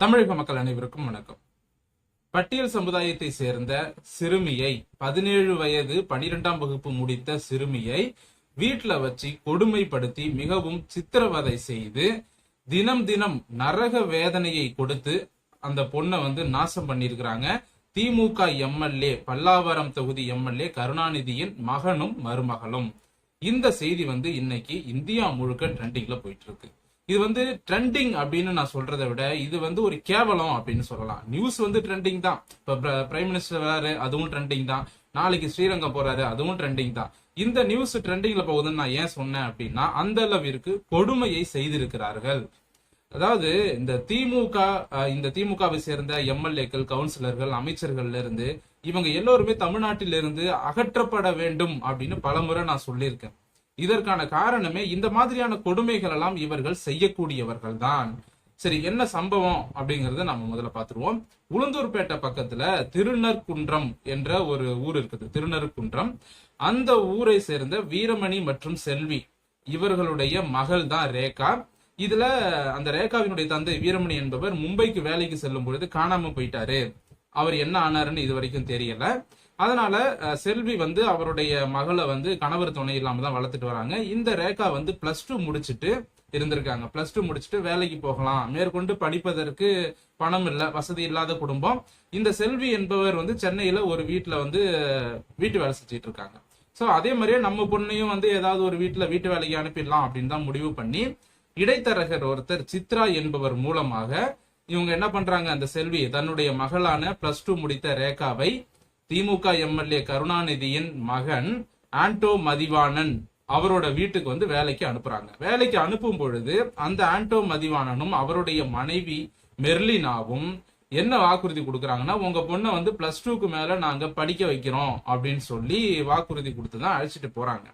தமிழக மக்கள் அனைவருக்கும் வணக்கம். பட்டியல் சமுதாயத்தை சேர்ந்த சிறுமியை பதினேழு வயது பனிரெண்டாம் வகுப்பு முடித்த சிறுமியை வீட்டில் வச்சு கொடுமைப்படுத்தி மிகவும் சித்திரவதை செய்து தினம் தினம் நரக வேதனையை கொடுத்து அந்த பொண்ணை வந்து நாசம் பண்ணியிருக்கிறாங்க. திமுக எம்எல்ஏ பல்லாவரம் தொகுதி எம்எல்ஏ கருணாநிதியின் மகனும் மருமகளும். இந்த செய்தி வந்து இன்னைக்கு இந்தியா முழுக்க ட்ரெண்டிங்ல போயிட்டு இருக்கு. இது வந்து ட்ரெண்டிங் அப்படின்னு நான் சொல்றதை விட இது வந்து ஒரு கேவலம் அப்படின்னு சொல்லலாம். நியூஸ் வந்து ட்ரெண்டிங் தான். இப்ப பிரைம் மினிஸ்டர் வராரு அதுவும் ட்ரெண்டிங் தான். நாளைக்கு ஸ்ரீரங்கம் போறாரு அதுவும் ட்ரெண்டிங் தான். இந்த நியூஸ் ட்ரெண்டிங்ல போகுதுன்னு நான் ஏன் சொன்னேன் அப்படின்னா அந்த அளவிற்கு கொடுமையை செய்திருக்கிறார்கள். அதாவது இந்த திமுக இந்த திமுகவை சேர்ந்த எம்எல்ஏக்கள் கவுன்சிலர்கள் அமைச்சர்கள்ல இருந்து இவங்க எல்லோருமே தமிழ்நாட்டிலிருந்து அகற்றப்பட வேண்டும் அப்படின்னு பலமுறை நான் சொல்லியிருக்கேன். இதற்கான காரணமே இந்த மாதிரியான கொடுமைகள் எல்லாம் இவர்கள் செய்யக்கூடியவர்கள் தான் சரி என்ன சம்பவம் அப்படிங்கறத நம்ம முதல்ல பாத்துருவோம் உளுந்தூர்பேட்டை பக்கத்துல திருநற்குன்றம் என்ற ஒரு ஊர் இருக்குது திருநற்குன்றம். அந்த ஊரை சேர்ந்த வீரமணி மற்றும் செல்வி இவர்களுடைய மகள் தான் ரேகா. இதுல அந்த ரேகாவினுடைய தந்தை வீரமணி என்பவர் மும்பைக்கு வேலைக்கு செல்லும் பொழுது காணாம போயிட்டாரு. அவர் என்ன ஆனாருன்னு இது வரைக்கும் தெரியல. அதனால செல்வி வந்து அவருடைய மகளை வந்து கணவர் துணை இல்லாம தான் வளர்த்துட்டு வராங்க. இந்த ரேகா வந்து பிளஸ் டூ முடிச்சுட்டு இருந்திருக்காங்க. பிளஸ் டூ முடிச்சுட்டு வேலைக்கு போகலாம். மேற்கொண்டு படிப்பதற்கு பணம் இல்லை வசதி இல்லாத குடும்பம். இந்த செல்வி என்பவர் வந்து சென்னையில ஒரு வீட்டுல வந்து வீட்டு வேலை செஞ்சுட்டு இருக்காங்க. சோ அதே மாதிரியே நம்ம பொண்ணையும் வந்து ஏதாவது ஒரு வீட்டுல வீட்டு வேலைக்கு அனுப்பிடலாம் அப்படின்னு தான் முடிவு பண்ணி இடைத்தரகர் ஒருத்தர் சித்ரா என்பவர் மூலமாக இவங்க என்ன பண்றாங்க? அந்த செல்வி தன்னுடைய மகளான பிளஸ் டூ முடித்த ரேகாவை திமுக எம்எல்ஏ கருணாநிதியின் மகன் ஆண்டோ மதிவாணன் அவரோட வீட்டுக்கு வந்து வேலைக்கு அனுப்புறாங்க. வேலைக்கு அனுப்பும் பொழுது அந்த ஆண்டோ மதிவாணனும் அவருடைய மனைவி மெர்லினாவும் என்ன வாக்குறுதி கொடுக்குறாங்கன்னா உங்க பொண்ணை வந்து பிளஸ் டூக்கு மேல நாங்க படிக்க வைக்கிறோம் அப்படின்னு சொல்லி வாக்குறுதி கொடுத்து தான் அழைச்சிட்டு போறாங்க.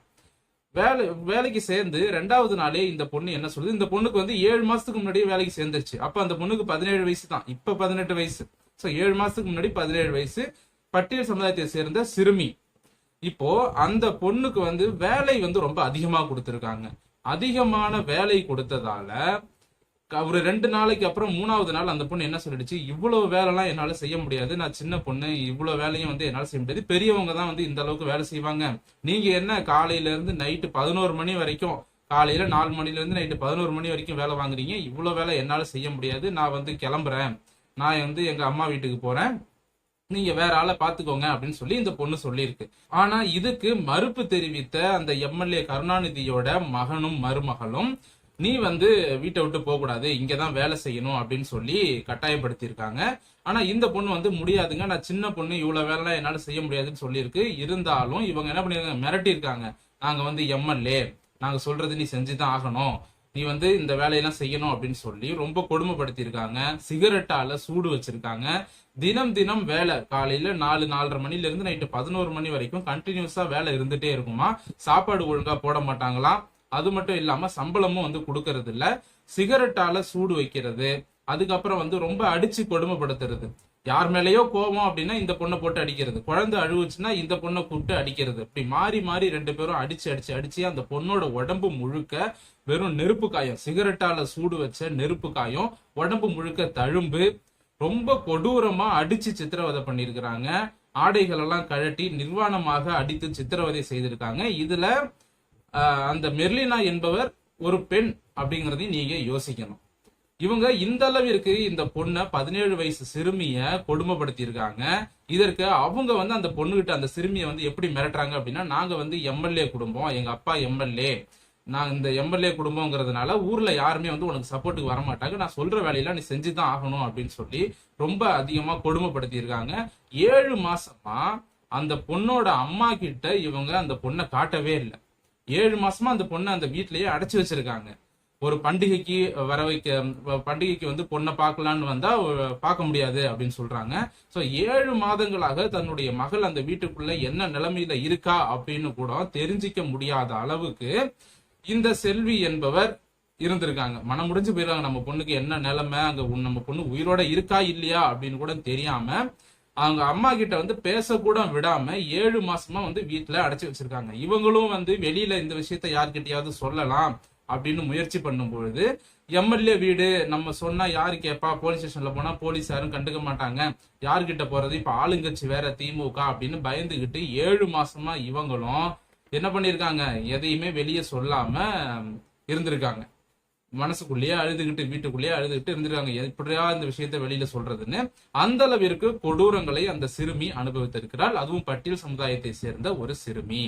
வேலை வேலைக்கு சேர்ந்து ரெண்டாவது நாளே இந்த பொண்ணு என்ன சொல்லுது? இந்த பொண்ணுக்கு வந்து ஏழு மாசத்துக்கு முன்னாடியே வேலைக்கு சேர்ந்துருச்சு. அப்ப அந்த பொண்ணுக்கு பதினேழு வயசு தான். இப்ப பதினெட்டு வயசு. சோ ஏழு மாசத்துக்கு முன்னாடி பதினேழு வயசு. பட்டியல் சமுதாயத்தை சேர்ந்த சிறுமி. இப்போ அந்த பொண்ணுக்கு வந்து வேலை வந்து ரொம்ப அதிகமா கொடுத்துருக்காங்க. அதிகமான வேலை கொடுத்ததால ஒரு ரெண்டு நாளைக்கு அப்புறம் மூணாவது நாள் அந்த பொண்ணு என்ன சொல்லிடுச்சு? இவ்வளவு வேலைலாம் என்னால செய்ய முடியாது. நான் சின்ன பொண்ணு இவ்வளவு வேலையும் வந்து என்னால செய்ய முடியாது. பெரியவங்க தான் வந்து இந்த அளவுக்கு வேலை செய்வாங்க. நீங்க என்ன காலையில இருந்து நைட்டு பதினோரு மணி வரைக்கும் காலையில நாலு மணில இருந்து நைட்டு பதினோரு மணி வரைக்கும் வேலை வாங்குறீங்க. இவ்வளவு வேலை என்னால செய்ய முடியாது. நான் வந்து கிளம்புறேன். நான் வந்து எங்க அம்மா வீட்டுக்கு போறேன். நீங்க வேற ஆளை பாத்துக்கோங்க அப்படின்னு சொல்லி இந்த பொண்ணு சொல்லியிருக்கு. ஆனா இதுக்கு மறுப்பு தெரிவித்த அந்த எம்எல்ஏ கருணாநிதியோட மகனும் மருமகளும் நீ வந்து வீட்டை விட்டு போக கூடாது இங்கதான் வேலை செய்யணும் அப்படின்னு சொல்லி கட்டாயப்படுத்தியிருக்காங்க. ஆனா இந்த பொண்ணு வந்து முடியாதுங்க நான் சின்ன பொண்ணு இவ்வளவு வேலை என்னால செய்ய முடியாதுன்னு சொல்லியிருக்கு. இருந்தாலும் இவங்க என்ன பண்ணிருக்காங்க மிரட்டியிருக்காங்க. நாங்க வந்து எம்எல்ஏ நாங்க சொல்றது நீ செஞ்சுதான் ஆகணும். நீ வந்து இந்த வேலையெல்லாம் செய்யணும் அப்படின்னு சொல்லி ரொம்ப கொடுமைப்படுத்தியிருக்காங்க. சிகரெட்டால சூடு வச்சிருக்காங்க. தினம் தினம் வேலை. காலையில நாலு நாலரை மணில இருந்து நைட்டு பதினோரு மணி வரைக்கும் கண்டினியூஸா வேலை இருந்துட்டே இருக்குமா? சாப்பாடு ஒழுங்கா போட மாட்டாங்களாம் அது மட்டும் இல்லாம சம்பளமும் வந்து கொடுக்கறது இல்ல சிகரெட்டால சூடு வைக்கிறது. அதுக்கப்புறம் வந்து ரொம்ப அடிச்சு கொடுமைப்படுத்துறது. யார் மேலேயோ கோவம் அப்படின்னா இந்த பொண்ணை போட்டு அடிக்கிறது. குழந்தை அழுவுச்சுன்னா இந்த பொண்ணை கூப்பிட்டு அடிக்கிறது. இப்படி மாறி மாறி ரெண்டு பேரும் அடிச்சு அடிச்சு அடிச்சு அந்த பொண்ணோட உடம்பு முழுக்க வெறும் நெருப்பு காயம். சிகரெட்டால சூடு வச்ச நெருப்பு காயம் உடம்பு முழுக்க தழும்பு ரொம்ப கொடூரமா அடிச்சு சித்திரவதை பண்ணியிருக்கிறாங்க. ஆடைகள் எல்லாம் கழட்டி நிர்வாணமாக அடித்து சித்திரவதை செய்திருக்காங்க. இதுல அந்த மெர்லினா என்பவர் ஒரு பெண் அப்படிங்கறதையும் நீங்க யோசிக்கணும். இவங்க இந்த அளவிற்கு இந்த பொண்ணை பதினேழு வயசு சிறுமிய கொடுமைப்படுத்தியிருக்காங்க. இதற்கு அவங்க வந்து அந்த பொண்ணுகிட்ட அந்த சிறுமியை வந்து எப்படி மிரட்டுறாங்க அப்படின்னா நாங்க வந்து எம்எல்ஏ குடும்பம் எங்க அப்பா எம்எல்ஏ. நான் இந்த எம்எல்ஏ குடும்பங்கிறதுனால ஊர்ல யாருமே வந்து உனக்கு சப்போர்ட்டுக்கு வர மாட்டாங்க நான் சொல்ற வேலையெல்லாம் நீ செஞ்சுதான் ஆகணும் அப்படின்னு சொல்லி ரொம்ப அதிகமா கொடுமைப்படுத்தி இருக்காங்க ஏழு மாசமா அந்த பொண்ணோட அம்மா கிட்ட இவங்க அந்த பொண்ணை காட்டவே இல்லை. ஏழு மாசமா அந்த பொண்ணை அந்த வீட்லயே அடைச்சு வச்சிருக்காங்க. ஒரு பண்டிகைக்கு வர வைக்க பண்டிகைக்கு வந்து பொண்ணை பார்க்கலான்னு வந்தா பார்க்க முடியாது அப்படின்னு சொல்றாங்க. ஸோ ஏழு மாதங்களாக தன்னுடைய மகள் அந்த வீட்டுக்குள்ள என்ன நிலைமையில இருக்கா அப்படின்னு கூட தெரிஞ்சிக்க முடியாத அளவுக்கு இந்த செல்வி என்பவர் இருந்திருக்காங்க. மனம் முடிஞ்சு போயிருக்காங்க நம்ம பொண்ணுக்கு என்ன நிலைமை? அங்க நம்ம பொண்ணு உயிரோட இருக்கா இல்லையா அப்படின்னு கூட தெரியாம அவங்க அம்மா கிட்ட வந்து பேசக்கூட விடாம ஏழு மாசமா வந்து வீட்டுல அடைச்சி வச்சிருக்காங்க. இவங்களும் வந்து வெளியில இந்த விஷயத்த யார்கிட்டயாவது சொல்லலாம். அப்படின்னு முயற்சி பண்ணும் பொழுது எம்எல்ஏ வீடு நம்ம சொன்னா யாரு கேப்பா? போலீஸ் ஸ்டேஷன்ல போனா போலீஸ் யாரும் கண்டுக்க மாட்டாங்க. யாருக்கிட்ட போறது? இப்ப ஆளுங்கட்சி வேற திமுக அப்படின்னு பயந்துகிட்டு ஏழு மாசமா இவங்களும் என்ன பண்ணிருக்காங்க? எதையுமே வெளியே சொல்லாம இருந்திருக்காங்க. மனசுக்குள்ளேயே அழுதுகிட்டு வீட்டுக்குள்ளேயே அழுதுகிட்டு இருந்திருக்காங்க. எப்படியா இந்த விஷயத்த வெளியில சொல்றதுன்னு அந்த அளவிற்கு கொடூரங்களை அந்த சிறுமி அனுபவித்திருக்கிறாள். அதுவும் பட்டியல் சமுதாயத்தை சேர்ந்த ஒரு சிறுமி.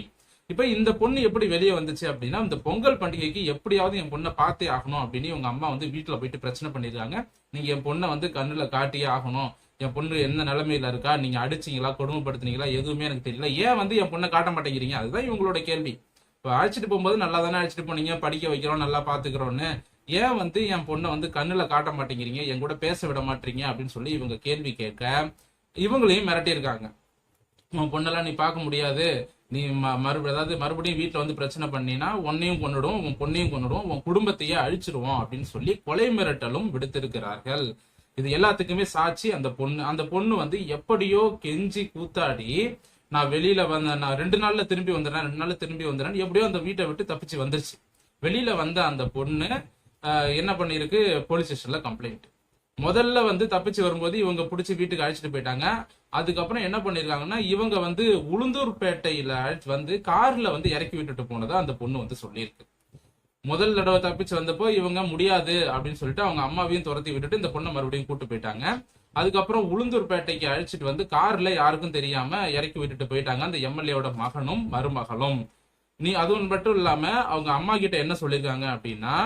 இப்ப இந்த பொண்ணு எப்படி வெளியே வந்துச்சு அப்படின்னா இந்த பொங்கல் பண்டிகைக்கு எப்படியாவது என் பொண்ணை பார்த்தே ஆகணும் அப்படின்னு உங்க அம்மா வந்து வீட்டுல போயிட்டு பிரச்சனை பண்ணிடுறாங்க. நீங்க என் பொண்ணை வந்து கண்ணுல காட்டியே ஆகணும். என் பொண்ணு என்ன நிலைமையில இருக்கா? நீங்க அடிச்சீங்களா? கொடுமைப்படுத்துனீங்களா? எதுவுமே எனக்கு தெரியல. ஏன் வந்து என் பொண்ணை காட்ட மாட்டேங்கிறீங்க? அதுதான் இவங்களோட கேள்வி. இப்போ அழைச்சிட்டு போகும்போது நல்லா தானே அழைச்சிட்டு போனீங்க? படிக்க வைக்கிறோம் நல்லா பாத்துக்கிறோம்னு. ஏன் வந்து என் பொண்ணை வந்து கண்ணுல காட்ட மாட்டேங்கிறீங்க? என் கூட பேச விட மாட்டீங்க? அப்படின்னு சொல்லி இவங்க கேள்வி கேட்க இவங்களையும் மிரட்டியிருக்காங்க. பொண்ணெல்லாம் நீ பார்க்க முடியாது. நீ ம- மறுபடியும் அதாவது மறுபடியும் வீட்டில் வந்து பிரச்சனை பண்ணினா உன்னையும் கொண்டுடும் உன் பொண்ணையும் கொண்டுடும் உன் குடும்பத்தையே அழிச்சிருவோம் அப்படின்னு சொல்லி கொலை மிரட்டலும் விடுத்திருக்கிறார்கள். இது எல்லாத்துக்குமே சாட்சி. அந்த பொண்ணு அந்த பொண்ணு வந்து எப்படியோ கெஞ்சி கூத்தாடி நான் வெளியில வந்த நான் ரெண்டு நாள்ல திரும்பி வந்துடுறேன் ரெண்டு நாள்ல திரும்பி வந்துடுறேன் எப்படியோ அந்த வீட்டை விட்டு தப்பிச்சு வந்துருச்சு. வெளியில வந்த அந்த பொண்ணு ஆஹ், என்ன பண்ணிருக்கு போலீஸ் ஸ்டேஷன்ல கம்ப்ளைண்ட் முதல்ல வந்து தப்பிச்சு வரும்போது இவங்க பிடிச்சி வீட்டுக்கு அழைச்சிட்டு போயிட்டாங்க. அதுக்கப்புறம் என்ன பண்ணிருக்காங்கன்னா இவங்க வந்து உளுந்தூர்பேட்டையில அழைச்சு வந்து கார்ல வந்து இறக்கி விட்டுட்டு போனதா அந்த பொண்ணு வந்து சொல்லியிருக்கு. முதல் தடவை தப்பிச்சு வந்தப்போ இவங்க முடியாது அப்படின்னு சொல்லிட்டு அவங்க அம்மாவையும் துரத்தி விட்டுட்டு இந்த பொண்ணை மறுபடியும் கூட்டு போயிட்டாங்க. அதுக்கப்புறம் உளுந்தூர்பேட்டைக்கு அழைச்சிட்டு வந்து கார்ல யாருக்கும் தெரியாம இறக்கி விட்டுட்டு போயிட்டாங்க அந்த எம்எல்ஏவோட மகனும் மருமகளும். நீ அதுவும் மட்டும் இல்லாம அவங்க அம்மா கிட்ட என்ன சொல்லியிருக்காங்க அப்படின்னா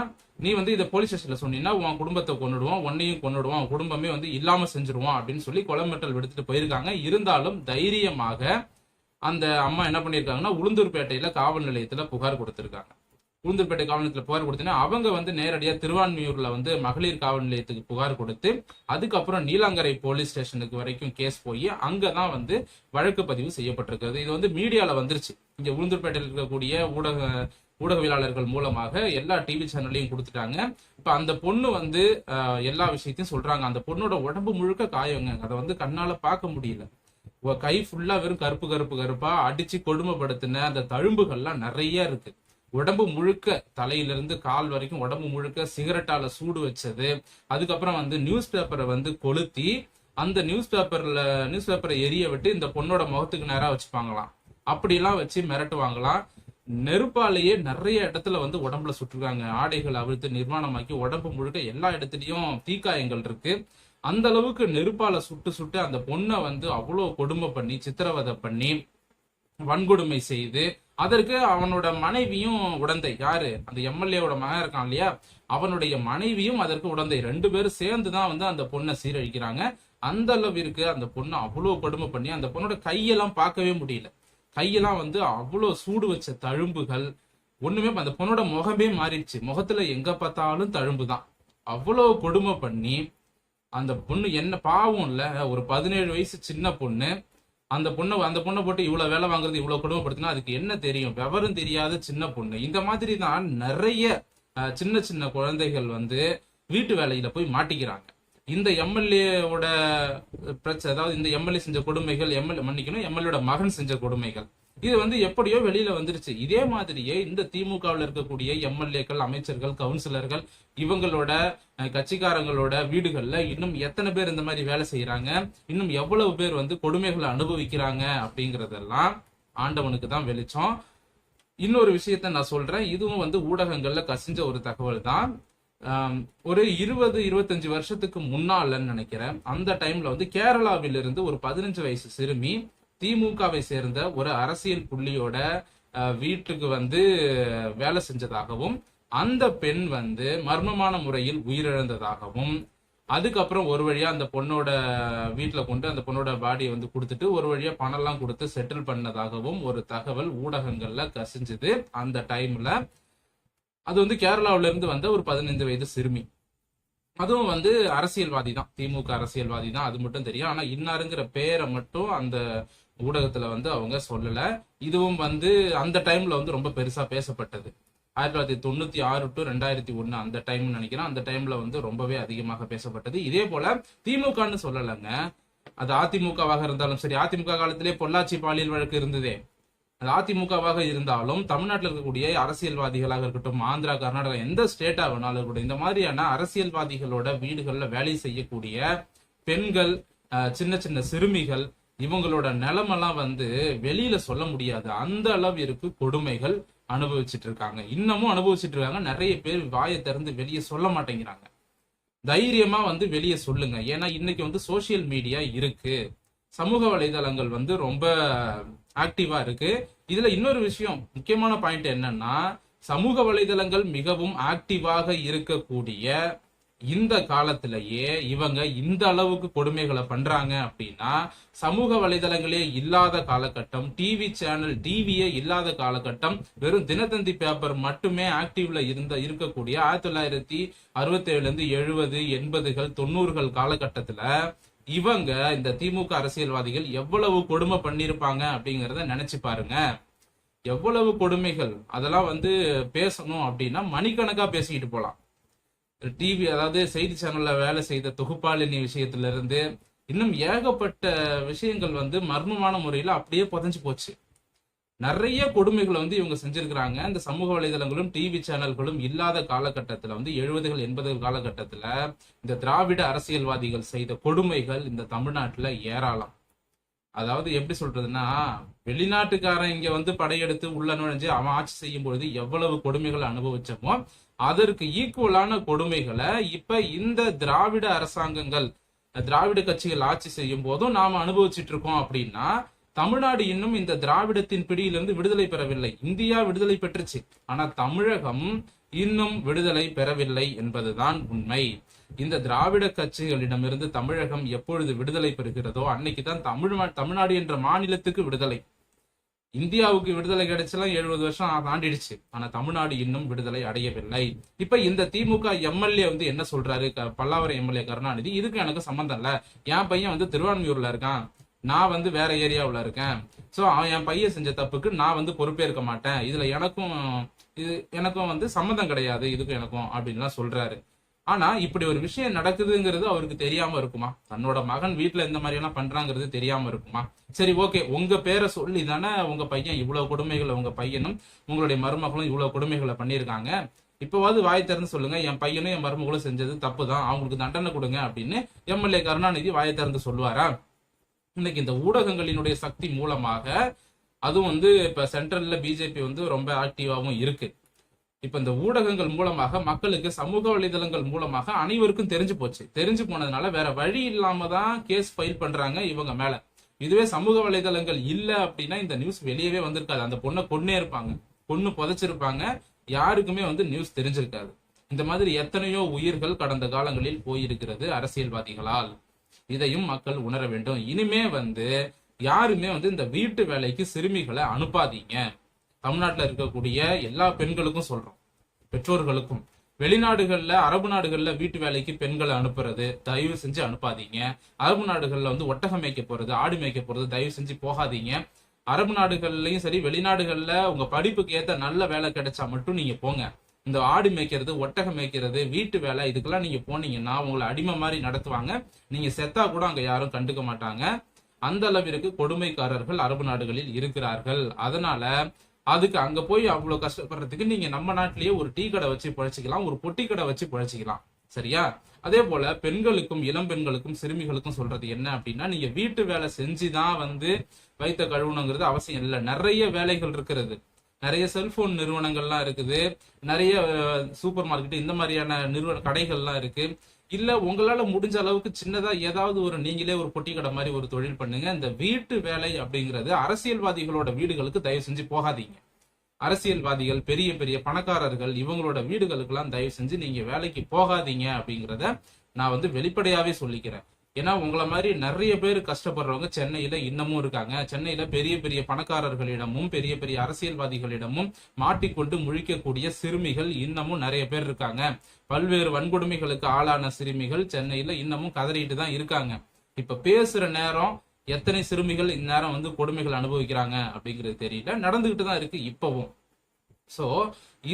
நீ வந்து இதை போலீஸ் ஸ்டேஷன்ல சொன்னீங்கன்னா உன் குடும்பத்தை கொண்டுடுவான் உன்னையும் கொண்டுடுவான் உன் குடும்பமே வந்து இல்லாம செஞ்சுருவோம் அப்படின்னு சொல்லி கொலை விடுத்துட்டு போயிருக்காங்க. இருந்தாலும் தைரியமாக அந்த அம்மா என்ன பண்ணியிருக்காங்கன்னா உளுந்தூர்பேட்டையில காவல் நிலையத்துல புகார் கொடுத்திருக்காங்க. உளுந்தூர்பேட்டை காவல் நிலையத்துல புகார் கொடுத்தீங்கன்னா அவங்க வந்து நேரடியா திருவான்மையூர்ல வந்து மகளிர் காவல் நிலையத்துக்கு புகார் கொடுத்து அதுக்கப்புறம் நீலாங்கரை போலீஸ் ஸ்டேஷனுக்கு வரைக்கும் கேஸ் போய் அங்கதான் வந்து வழக்கு பதிவு செய்யப்பட்டிருக்கிறது. இது வந்து மீடியால வந்துருச்சு. இங்க உளுந்தூர்பேட்டையில் இருக்கக்கூடிய ஊடக ஊடகவியலாளர்கள் மூலமாக எல்லா டிவி சேனல்லையும் கொடுத்துட்டாங்க. இப்போ அந்த பொண்ணு வந்து எல்லா விஷயத்தையும் சொல்றாங்க. அந்த பொண்ணோட உடம்பு முழுக்க காயங்க. அதை வந்து கண்ணால பார்க்க முடியல. கை ஃபுல்லா வெறும் கருப்பு கருப்பு கருப்பா அடிச்சு கொடுமைப்படுத்தின அந்த தழும்புகள்லாம் நிறைய இருக்கு. உடம்பு முழுக்க தலையிலிருந்து கால் வரைக்கும் உடம்பு முழுக்க சிகரெட்டால சூடு வச்சது. அதுக்கப்புறம் வந்து நியூஸ் பேப்பரை வந்து கொளுத்தி அந்த நியூஸ் பேப்பர்ல நியூஸ் பேப்பரை எரிய விட்டு இந்த பொண்ணோட முகத்துக்கு நேராக வச்சுப்பாங்களாம். அப்படிலாம் வச்சு மிரட்டுவாங்களாம். நெருப்பாலேயே நிறைய இடத்துல வந்து உடம்புல சுட்டுருக்காங்க. ஆடைகள் அவிழ்த்து நிர்மாணமாக்கி உடம்பு முழுக்க எல்லா இடத்துலயும் தீக்காயங்கள் இருக்கு. அந்த அளவுக்கு நெருப்பால சுட்டு சுட்டு அந்த பொண்ணை வந்து அவ்வளோ கொடுமை பண்ணி சித்திரவதை பண்ணி வன்கொடுமை செய்து அதற்கு அவனோட மனைவியும் உடந்தை. யாரு? அந்த எம்எல்ஏவோட மகன் இருக்கான் இல்லையா? அவனுடைய மனைவியும் அதற்கு உடந்தை. ரெண்டு பேரும் சேர்ந்து தான் வந்து அந்த பொண்ணை சீரழிக்கிறாங்க. அந்த அளவிற்கு அந்த பொண்ணை அவ்வளோ கொடுமை பண்ணி அந்த பொண்ணோட கையெல்லாம் பார்க்கவே முடியல. கையெல்லாம் வந்து அவ்வளோ சூடு வச்ச தழும்புகள். ஒண்ணுமே அந்த பொண்ணோட முகமே மாறிடுச்சு. முகத்துல எங்க பார்த்தாலும் தழும்பு தான் அவ்வளோ கொடுமை பண்ணி அந்த பொண்ணு என்ன பாவம் இல்லை. ஒரு பதினேழு வயசு சின்ன பொண்ணு. அந்த பொண்ணை அந்த பொண்ணை போட்டு இவ்வளவு வேலை வாங்குறது இவ்வளவு கொடுமைப்படுத்தினா அதுக்கு என்ன தெரியும்? விவரம் தெரியாத சின்ன பொண்ணு. இந்த மாதிரி தான் நிறைய சின்ன சின்ன குழந்தைகள் வந்து வீட்டு வேலையில போய் மாட்டிக்கிறாங்க. இந்த எம்எல்ஏவோட பிரச்சனை அதாவது இந்த எம்எல்ஏ செஞ்ச கொடுமைகள் எம்எல்ஏ மன்னிக்கணும் எம்எல்ஏட மகன் செஞ்ச கொடுமைகள். இது வந்து எப்படியோ வெளியில வந்துருச்சு. இதே மாதிரியே இந்த திமுகவில் இருக்கக்கூடிய எம்எல்ஏக்கள் அமைச்சர்கள் கவுன்சிலர்கள் இவங்களோட கட்சிக்காரங்களோட வீடுகள்ல இன்னும் எத்தனை பேர் இந்த மாதிரி வேலை செய்யறாங்க இன்னும் எவ்வளவு பேர் வந்து கொடுமைகளை அனுபவிக்கிறாங்க அப்படிங்கறதெல்லாம் ஆண்டவனுக்கு தான் வெளிச்சம். இன்னொரு விஷயத்த நான் சொல்றேன். இதுவும் வந்து ஊடகங்கள்ல கசிஞ்ச ஒரு தகவல் தான் ஒரு இருபது இருபத்தஞ்சு வருஷத்துக்கு முன்னாலன்னு நினைக்கிறேன். அந்த டைம்ல வந்து கேரளாவிலிருந்து ஒரு பதினஞ்சு வயசு சிறுமி திமுகவை சேர்ந்த ஒரு அரசியல் புள்ளியோட வீட்டுக்கு வந்து வேலை செஞ்சதாகவும் அந்த பெண் வந்து மர்மமான முறையில் உயிரிழந்ததாகவும் அதுக்கப்புறம் ஒரு வழியா அந்த பொண்ணோட வீட்டுல கொண்டு அந்த பொண்ணோட பாடியை வந்து கொடுத்துட்டு ஒரு வழியா பணம் எல்லாம் கொடுத்து செட்டில் பண்ணதாகவும் ஒரு தகவல் ஊடகங்கள்ல கசிஞ்சுது. அந்த டைம்ல அது வந்து கேரளாவிலிருந்து வந்த ஒரு பதினைந்து வயது சிறுமி. அதுவும் வந்து அரசியல்வாதி தான். திமுக அரசியல்வாதி தான் அது மட்டும் தெரியும். ஆனா இன்னாருங்கிற பேரை மட்டும் அந்த ஊடகத்துல வந்து அவங்க சொல்லல. இதுவும் வந்து அந்த டைம்ல வந்து ரொம்ப பெருசா பேசப்பட்டது. ஆயிரத்தி தொள்ளாயிரத்தி தொண்ணூத்தி ஆறு டு ரெண்டாயிரத்தி ஒன்னு அந்த டைம் நினைக்கிறேன். அந்த டைம்ல வந்து ரொம்பவே அதிகமாக பேசப்பட்டது. இதே போல திமுகன்னு சொல்லலைங்க. அது அதிமுகவாக இருந்தாலும் சரி அதிமுக காலத்திலே பொள்ளாச்சி பாலியல் வழக்கு இருந்ததே. அது அதிமுகவாக இருந்தாலும் தமிழ்நாட்டில் இருக்கக்கூடிய அரசியல்வாதிகளாக இருக்கட்டும் ஆந்திரா கர்நாடகா எந்த ஸ்டேட்டா வேணாலும் இருக்கட்டும் இந்த மாதிரியான அரசியல்வாதிகளோட வீடுகள்ல வேலை செய்யக்கூடிய பெண்கள் சின்ன சின்ன சிறுமிகள் இவங்களோட நிலமெல்லாம் வந்து வெளியில சொல்ல முடியாது. அந்த அளவிற்கு கொடுமைகள் அனுபவிச்சுட்டு இருக்காங்க. இன்னமும் அனுபவிச்சுட்டு இருக்காங்க. நிறைய பேர் வாயை திறந்து வெளியே சொல்ல மாட்டேங்கிறாங்க. தைரியமா வந்து வெளியே சொல்லுங்க. ஏன்னா இன்னைக்கு வந்து சோசியல் மீடியா இருக்கு. சமூக வலைதளங்கள் வந்து ரொம்ப ஆக்டிவா இருக்கு. இதுல இன்னொரு விஷயம் முக்கியமான பாயிண்ட் என்னன்னா சமூக வலைதளங்கள் மிகவும் ஆக்டிவாக இருக்கக்கூடிய இந்த காலத்திலேயே இவங்க இந்த அளவுக்கு கொடுமைகளை பண்றாங்க அப்படின்னா சமூக வலைதளங்களே இல்லாத காலகட்டம் டிவி சேனல் டிவியே இல்லாத காலகட்டம் வெறும் தினத்தந்தி பேப்பர் மட்டுமே ஆக்டிவ்ல இருந்த இருக்கக்கூடிய ஆயிரத்தி தொள்ளாயிரத்தி அறுபத்தி ஏழுல இருந்து எழுபது எண்பதுகள் தொண்ணூறுகள் காலகட்டத்துல இவங்க இந்த திமுக அரசியல்வாதிகள் எவ்வளவு கொடுமை பண்ணிருப்பாங்க அப்படிங்கறத நினைச்சு பாருங்க. எவ்வளவு கொடுமைகள். அதெல்லாம் வந்து பேசணும் அப்படின்னா மணிக்கணக்கா பேசிக்கிட்டு போலாம். டிவி அதாவது செய்தி சேனல்ல வேலை செய்த தொகுப்பாளினி விஷயத்துல இருந்து இன்னும் ஏகப்பட்ட விஷயங்கள் வந்து மர்மமான முறையில அப்படியே புதஞ்சு போச்சு. நிறைய கொடுமைகளை வந்து இவங்க செஞ்சிருக்கிறாங்க. இந்த சமூக வலைதளங்களும் டிவி சேனல்களும் இல்லாத காலகட்டத்தில் வந்து எழுபதுகள் எண்பதுகள் காலகட்டத்தில் இந்த திராவிட அரசியல்வாதிகள் செய்த கொடுமைகள் இந்த தமிழ்நாட்டில் ஏராளம். அதாவது எப்படி சொல்றதுன்னா வெளிநாட்டுக்காரன் இங்க வந்து படையெடுத்து உள்ள நுழைஞ்சு அவன் ஆட்சி செய்யும் பொழுது எவ்வளவு கொடுமைகள் அனுபவிச்சோமோ அதற்கு ஈக்குவலான கொடுமைகளை இப்ப இந்த திராவிட அரசாங்கங்கள் திராவிட கட்சிகள் ஆட்சி செய்யும் போதும் நாம அனுபவிச்சுட்டு இருக்கோம் அப்படின்னா தமிழ்நாடு இன்னும் இந்த திராவிடத்தின் பிடியிலிருந்து விடுதலை பெறவில்லை. இந்தியா விடுதலை பெற்றுச்சு. ஆனா தமிழகம் இன்னும் விடுதலை பெறவில்லை என்பதுதான் உண்மை. இந்த திராவிட கட்சிகளிடமிருந்து தமிழகம் எப்பொழுது விடுதலை பெறுகிறதோ அன்னைக்கு தான் தமிழ் தமிழ்நாடு என்ற மாநிலத்துக்கு விடுதலை. இந்தியாவுக்கு விடுதலை கிடைச்சலாம் எழுபது வருஷம் தாண்டிடுச்சு. ஆனா தமிழ்நாடு இன்னும் விடுதலை அடையவில்லை. இப்ப இந்த திமுக எம்எல்ஏ வந்து என்ன சொல்றாரு? பல்லாவரம் எம்எல்ஏ கருணாநிதி. இதுக்கு எனக்கு சம்பந்தம் இல்ல. என் பையன் வந்து திருவான்மையூர்ல இருக்கான். நான் வந்து வேற ஏரியாவில் இருக்கேன். ஸோ அவன் என் பையன் செஞ்ச தப்புக்கு நான் வந்து பொறுப்பேற்க மாட்டேன். இதுல எனக்கும் இது எனக்கும் வந்து சம்மந்தம் கிடையாது இதுக்கும் எனக்கும் அப்படின்லாம் சொல்றாரு. ஆனா இப்படி ஒரு விஷயம் நடக்குதுங்கிறது அவருக்கு தெரியாம இருக்குமா? தன்னோட மகன் வீட்டுல இந்த மாதிரி எல்லாம் பண்றாங்கிறது தெரியாம இருக்குமா? சரி ஓகே. உங்க பேரை சொல்லி தானே உங்க பையன் இவ்வளவு கொடுமைகளை உங்க பையனும் உங்களுடைய மருமகளும் இவ்வளவு கொடுமைகளை பண்ணியிருக்காங்க. இப்போவாது வாய் திறந்து சொல்லுங்க. என் பையனும் என் மருமகளும் செஞ்சது தப்பு தான் அவங்களுக்கு தண்டனை கொடுங்க அப்படின்னு எம்எல்ஏ கருணாநிதி வாயை திறந்து சொல்லுவாரா? இன்னைக்கு இந்த ஊடகங்களினுடைய சக்தி மூலமாக அதுவும் வந்து இப்ப சென்ட்ரல்ல பிஜேபி வந்து ரொம்ப ஆக்டிவாகவும் இருக்கு. இப்ப இந்த ஊடகங்கள் மூலமாக மக்களுக்கு சமூக வலைதளங்கள் மூலமாக அனைவருக்கும் தெரிஞ்சு போச்சு. தெரிஞ்சு போனதுனால வேற வழி இல்லாம தான் கேஸ் ஃபைல் பண்றாங்க இவங்க மேல. இதுவே சமூக வலைதளங்கள் இல்ல அப்படின்னா இந்த நியூஸ் வெளியவே வந்திருக்காது. அந்த பொண்ணை கொன்னே இருப்பாங்க. பொண்ணு புதைச்சிருப்பாங்க. யாருக்குமே வந்து நியூஸ் தெரிஞ்சிருக்காது. இந்த மாதிரி எத்தனையோ உயிர்கள் கடந்த காலங்களில் போயிருக்கிறது அரசியல்வாதிகளால். இதையும் மக்கள் உணர வேண்டும். இனிமே வந்து யாருமே வந்து இந்த வீட்டு வேலைக்கு சிறுமிகளை அனுப்பாதீங்க. தமிழ்நாட்டில் இருக்கக்கூடிய எல்லா பெண்களுக்கும் சொல்றோம். பெற்றோர்களுக்கும். வெளிநாடுகளில் அரபு நாடுகளில் வீட்டு வேலைக்கு பெண்களை அனுப்புறது தயவு செஞ்சு அனுப்பாதீங்க. அரபு நாடுகளில் வந்து ஒட்டகம் மேய்க்க போறது ஆடு மேய்க்க போறது தயவு செஞ்சு போகாதீங்க. அரபு நாடுகள்லையும் சரி வெளிநாடுகளில் உங்க படிப்புக்கு ஏற்ற நல்ல வேலை கிடைச்சா மட்டும் நீங்க போங்க. இந்த ஆடு மேய்க்கிறது ஒட்டகம் மேய்க்கிறது வீட்டு வேலை இதுக்கெல்லாம் நீங்க போனீங்கன்னா உங்களை அடிமை மாதிரி நடத்துவாங்க. நீங்க செத்தா கூட அங்க யாரும் கண்டுக்க மாட்டாங்க. அந்த அளவிற்கு கொடுமைக்காரர்கள் அரபு நாடுகளில் இருக்கிறார்கள். அதனால அதுக்கு அங்க போய் அவ்வளவு கஷ்டப்படுறதுக்கு நீங்க நம்ம நாட்டிலேயே ஒரு டீ கடை வச்சு பழச்சிக்கலாம் ஒரு பொட்டி கடை வச்சு பழச்சிக்கலாம். சரியா? அதே போல பெண்களுக்கும் இளம் பெண்களுக்கும் சிறுமிகளுக்கும் சொல்றது என்ன அப்படின்னா நீங்க வீட்டு வேலை செஞ்சுதான் வந்து வைத்த கழுவுணுங்கிறது அவசியம் இல்லை. நிறைய வேலைகள் இருக்கிறது. நிறைய செல்போன் நிறுவனங்கள்லாம் இருக்குது. நிறைய சூப்பர் மார்க்கெட் இந்த மாதிரியான நிறுவன கடைகள்லாம் இருக்கு. இல்ல உங்களால முடிஞ்ச அளவுக்கு சின்னதா ஏதாவது ஒரு நீங்களே ஒரு பொட்டி கடை மாதிரி ஒரு தொழில் பண்ணுங்க. இந்த வீட்டு வேலை அப்படிங்கிறது அரசியல்வாதிகளோட வீடுகளுக்கு தயவு செஞ்சு போகாதீங்க. அரசியல்வாதிகள் பெரிய பெரிய பணக்காரர்கள் இவங்களோட வீடுகளுக்கெல்லாம் தயவு செஞ்சு நீங்க வேலைக்கு போகாதீங்க அப்படிங்கிறத நான் வந்து வெளிப்படையாவே சொல்லிக்கிறேன். ஏன்னா உங்களை மாதிரி நிறைய பேர் கஷ்டப்படுறவங்க சென்னையில இன்னமும் இருக்காங்க. சென்னையில பெரிய பெரிய பணக்காரர்களிடமும் பெரிய பெரிய அரசியல்வாதிகளிடமும் மாட்டிக்கொண்டு முழிக்கக்கூடிய சிறுமிகள் இன்னமும் நிறைய பேர் இருக்காங்க. பல்வேறு வன்கொடுமைகளுக்கு ஆளான சிறுமிகள் சென்னையில இன்னமும் கதறிட்டு தான் இருக்காங்க. இப்ப பேசுற நேரம் எத்தனை சிறுமிகள் இந்நேரம் வந்து கொடுமைகள் அனுபவிக்கிறாங்க அப்படிங்கிறது தெரியல. நடந்துகிட்டு தான் இருக்கு இப்பவும். சோ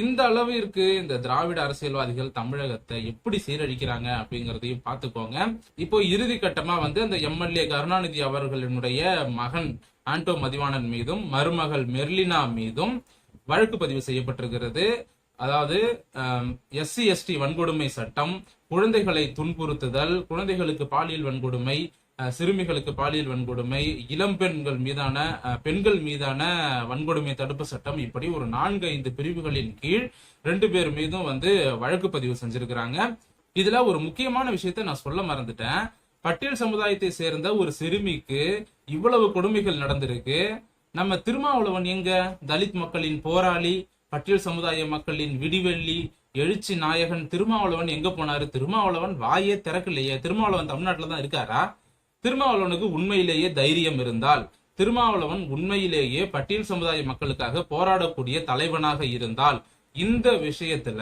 இந்த அளவிற்கு இந்த திராவிட அரசியல்வாதிகள் தமிழகத்தை எப்படி சீரழிக்கிறாங்க அப்படிங்கறதையும் பார்த்துக்கோங்க. இப்போ இறுதி கட்டமா வந்து அந்த எம்எல்ஏ கருணாநிதி அவர்களினுடைய மகன் ஆண்டோ மதிவாணன் மீதும் மருமகள் மெர்லினா மீதும் வழக்கு பதிவு செய்யப்பட்டிருக்கிறது. அதாவது எஸ்சி எஸ்டி வன்கொடுமை சட்டம் குழந்தைகளை துன்புறுத்துதல் குழந்தைகளுக்கு பாலியல் வன்கொடுமை சிறுமிகளுக்கு பாலியல் வன்கொடுமை இளம்பெண்கள் மீதான பெண்கள் மீதான வன்கொடுமை தடுப்பு சட்டம் இப்படி ஒரு நான்கு ஐந்து பிரிவுகளின் கீழ் ரெண்டு பேர் மீதும் வந்து வழக்கு பதிவு செஞ்சிருக்கிறாங்க. இதுல ஒரு முக்கியமான விஷயத்த நான் சொல்ல மறந்துட்டேன். பட்டியல் சமுதாயத்தை சேர்ந்த ஒரு சிறுமிக்கு இவ்வளவு கொடுமைகள் நடந்திருக்கு. நம்ம திருமாவளவன் எங்க? தலித் மக்களின் போராளி பட்டியல் சமுதாய மக்களின் விடிவெள்ளி எழுச்சி நாயகன் திருமாவளவன் எங்க போனாரு? திருமாவளவன் வாயே திறக்கலையே. திருமாவளவன் தமிழ்நாட்டில் தான் இருக்காரா? திருமாவளவனுக்கு உண்மையிலேயே தைரியம் இருந்தால் திருமாவளவன் உண்மையிலேயே பட்டியல் சமுதாய மக்களுக்காக போராடக்கூடிய தலைவனாக இருந்தால் இந்த விஷயத்துல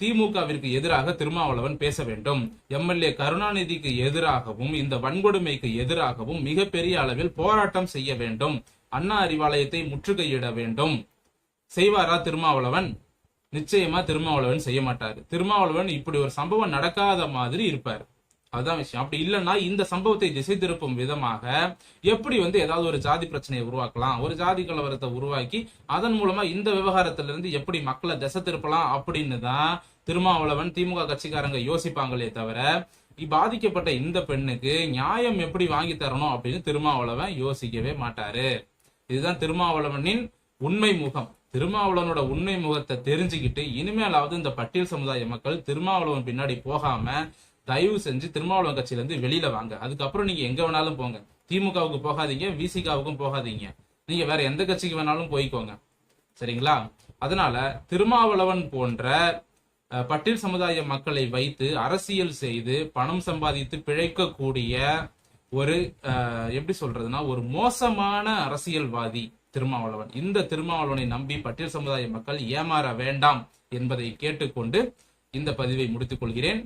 திமுகவிற்கு எதிராக திருமாவளவன் பேச வேண்டும். எம்எல்ஏ கருணாநிதிக்கு எதிராகவும் இந்த வன்கொடுமைக்கு எதிராகவும் மிகப்பெரிய அளவில் போராட்டம் செய்ய வேண்டும். அண்ணா அறிவாலயத்தை முற்றுகையிட வேண்டும். செய்வாரா திருமாவளவன்? நிச்சயமா திருமாவளவன் செய்ய மாட்டார். திருமாவளவன் இப்படி ஒரு சம்பவம் நடக்காத மாதிரி இருப்பார். அதுதான் விஷயம். அப்படி இல்லைன்னா இந்த சம்பவத்தை திசை திருப்பும் விதமாக எப்படி வந்து ஏதாவது ஒரு ஜாதி பிரச்சனையை உருவாக்கலாம்? ஒரு ஜாதி கலவரத்தை உருவாக்கி அதன் மூலமா இந்த விவகாரத்துல இருந்து எப்படி மக்களை திசை திருப்பலாம் அப்படின்னு தான் திருமாவளவன் திமுக கட்சிக்காரங்க யோசிப்பாங்களே தவிர பாதிக்கப்பட்ட இந்த பெண்ணுக்கு நியாயம் எப்படி வாங்கி தரணும் அப்படின்னு திருமாவளவன் யோசிக்கவே மாட்டாரு. இதுதான் திருமாவளவனின் உண்மை முகம். திருமாவளவனோட உண்மை முகத்தை தெரிஞ்சுக்கிட்டு இனிமேலாவது இந்த பட்டியல் சமுதாய மக்கள் திருமாவளவன் பின்னாடி போகாம தயவு செஞ்சு திருமாவளவன் கட்சியிலேருந்து வெளியில வாங்க. அதுக்கப்புறம் நீங்க எங்க வேணாலும் போங்க. திமுகவுக்கு போகாதீங்க விசிகாவுக்கும் போகாதீங்க. நீங்க வேற எந்த கட்சிக்கு வேணாலும் போய்க்கோங்க. சரிங்களா? அதனால திருமாவளவன் போன்ற பட்டியல் சமுதாய மக்களை வைத்து அரசியல் செய்து பணம் சம்பாதித்து பிழைக்கக்கூடிய ஒரு அஹ், எப்படி சொல்றதுன்னா ஒரு மோசமான அரசியல்வாதி திருமாவளவன். இந்த திருமாவளவனை நம்பி பட்டியல் சமுதாய மக்கள் ஏமாற வேண்டாம் என்பதை கேட்டுக்கொண்டு இந்த பதிவை முடித்துக் கொள்கிறேன்.